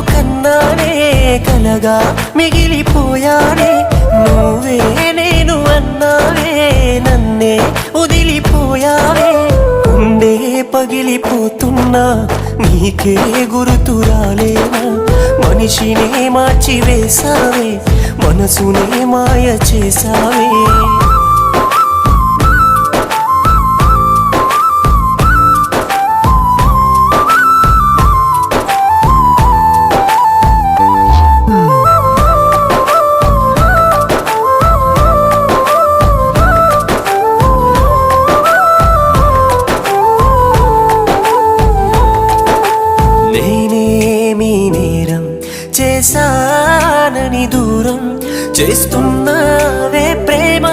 కన్నానే కలగా మిగిలిపోయానే. నువ్వే నేను అన్నావే నన్నే వదిలిపోయావే. ఉండే పగిలిపోతున్నా నీకే గుర్తు రాలేనా. మనిషినే మార్చి వేసావే మనసునే మాయ చేసావే చేశానని దూరం చేస్తున్నావే ప్రేమ.